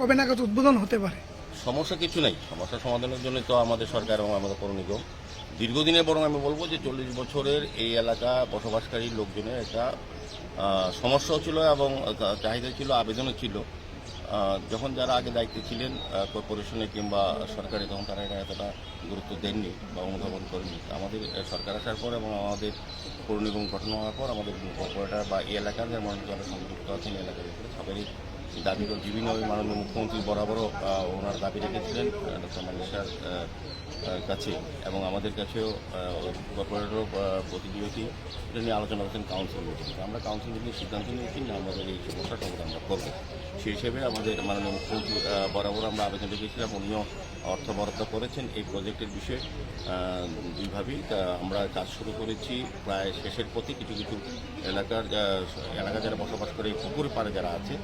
কবে নাগাদ উদ্বোধন হতে পারে? সমস্যা কিছু নেই। সমস্যা সমাধানের জন্য তো আমাদের সরকার এবং আমাদের পৌর নিগম। দীর্ঘদিনের বরং আমি বলব যে চল্লিশ বছরের এই এলাকা বসবাসকারী লোকজনের একটা সমস্যাও ছিল এবং চাহিদা ছিল, আবেদনও ছিল। যখন যারা আগে দায়িত্বে ছিলেন কর্পোরেশনে কিংবা সরকারে, তখন তারা এটা এতটা গুরুত্ব দেননি বা অনুধাবন করেনি আমাদের সরকার আসার পর এবং আমাদের পৌর নিগম গঠন হওয়ার পর আমাদের কর্পোরেটর বা এই এলাকার যারা সংযুক্ত আছেন এলাকার উপরে সবারই বিভিন্ন মাননীয় মুখ্যমন্ত্রী বরাবরও ওনার দাবি রেখেছিলেন ডক্টর মানিসার কাছে এবং আমাদের কাছেও কর্পোরেটরও প্রতিনিধি এটা নিয়ে আলোচনা করেছেন কাউন্সিল মিটিং আমরা কাউন্সিল মিটিং সিদ্ধান্ত নিয়েছি যে আমাদের এই সমস্যাটা আমরা করব। সেই হিসেবে আমাদের মাননীয় মুখ্যমন্ত্রী বরাবর আমরা আবেদন রেখেছিলাম উনিও অর্থ বরাদ্দ করেছেন এই প্রজেক্টের বিষয়ে। দুইভাবেই আমরা কাজ শুরু করেছি, প্রায় শেষের প্রতি কিছু কিছু এলাকার এলাকা যারা বসবাস করে এই পুকুর পাড়ে যারা আছে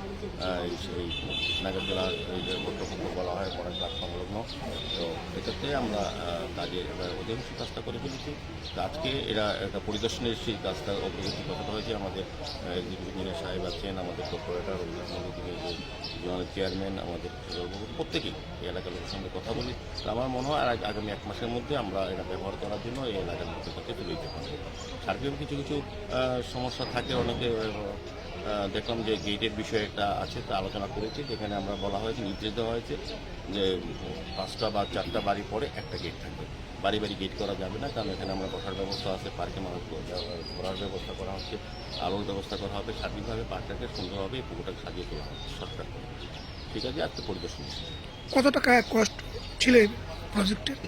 এই যে বলা হয় সংলগ্ন তো এক্ষেত্রে আমরা কাজে অধিকাংশ কাজটা করে ফেলেছি। আজকে এরা একটা পরিদর্শনের সেই কাজটা অগ্রগতি কতটা হয়েছে, আমাদের এক্সিকিউটিভ ইঞ্জিনিয়ার সাহেব আছেন, আমাদের কর্পোরেটর জোনাল চেয়ারম্যান আমাদের প্রত্যেকেই এই এলাকার লোকের সঙ্গে কথা বলি। আমার মনে হয় আগামী এক মাসের মধ্যে আমরা এটা ব্যবহার করার জন্য এই এলাকার লোকের কাছে তুলে দিতে পারব। সার্বিক কিছু কিছু সমস্যা থাকে, অনেকে দেখলাম যে গেটের বিষয়ে একটা আছে তা আলোচনা করেছি যেখানে আমরা বলা হয়েছে নির্দেশ দেওয়া হয়েছে যে পাঁচটা বা চারটা বাড়ি পরে একটা গেট থাকবে। বাড়ি বাড়ি গেট করা যাবে না কারণ এখানে আমরা বসার ব্যবস্থা আছে পার্কে মানুষ ঘোরার ব্যবস্থা করা হচ্ছে আলোর ব্যবস্থা করা হবে সার্বিকভাবে পার্কটাকে সুন্দরভাবে পুকুরটাকে সাজিয়ে তোলা হবে সরকার ঠিক আছে আজকে পরিদর্শন কত টাকা কষ্ট ছিল প্রজেক্টের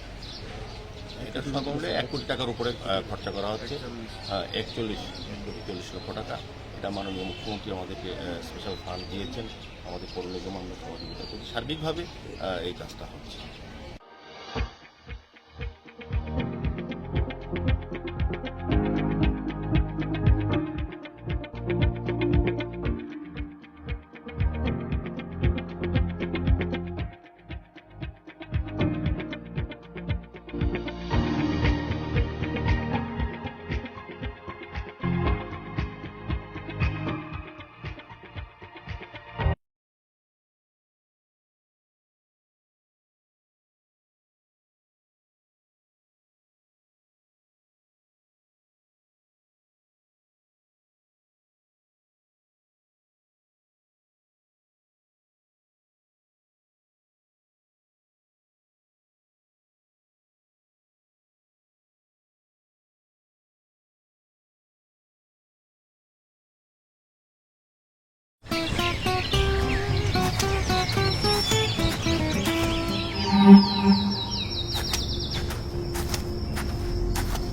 এটা সর্বমূল্যে এক কোটি টাকার উপরে খরচা করা হচ্ছে একচল্লিশ কোটি চল্লিশ লক্ষ টাকা। এটা মাননীয় মুখ্যমন্ত্রী আমাদেরকে স্পেশাল ফান্ড দিয়েছেন। আমাদের পৌর নিগম আমরা সহযোগিতা করছি সার্বিকভাবে এই কাজটা হচ্ছে।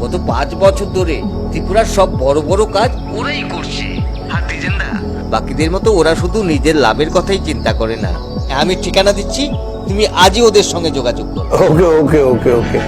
গত পাঁচ বছর ধরে ত্রিপুরার সব বড় বড় কাজ ওরাই করছে। আর বাকিদের মতো ওরা শুধু নিজের লাভের কথাই চিন্তা করে না। আমি ঠিকানা দিচ্ছি তুমি আজই ওদের সঙ্গে যোগাযোগ করো। ওকে ওকে ওকে ওকে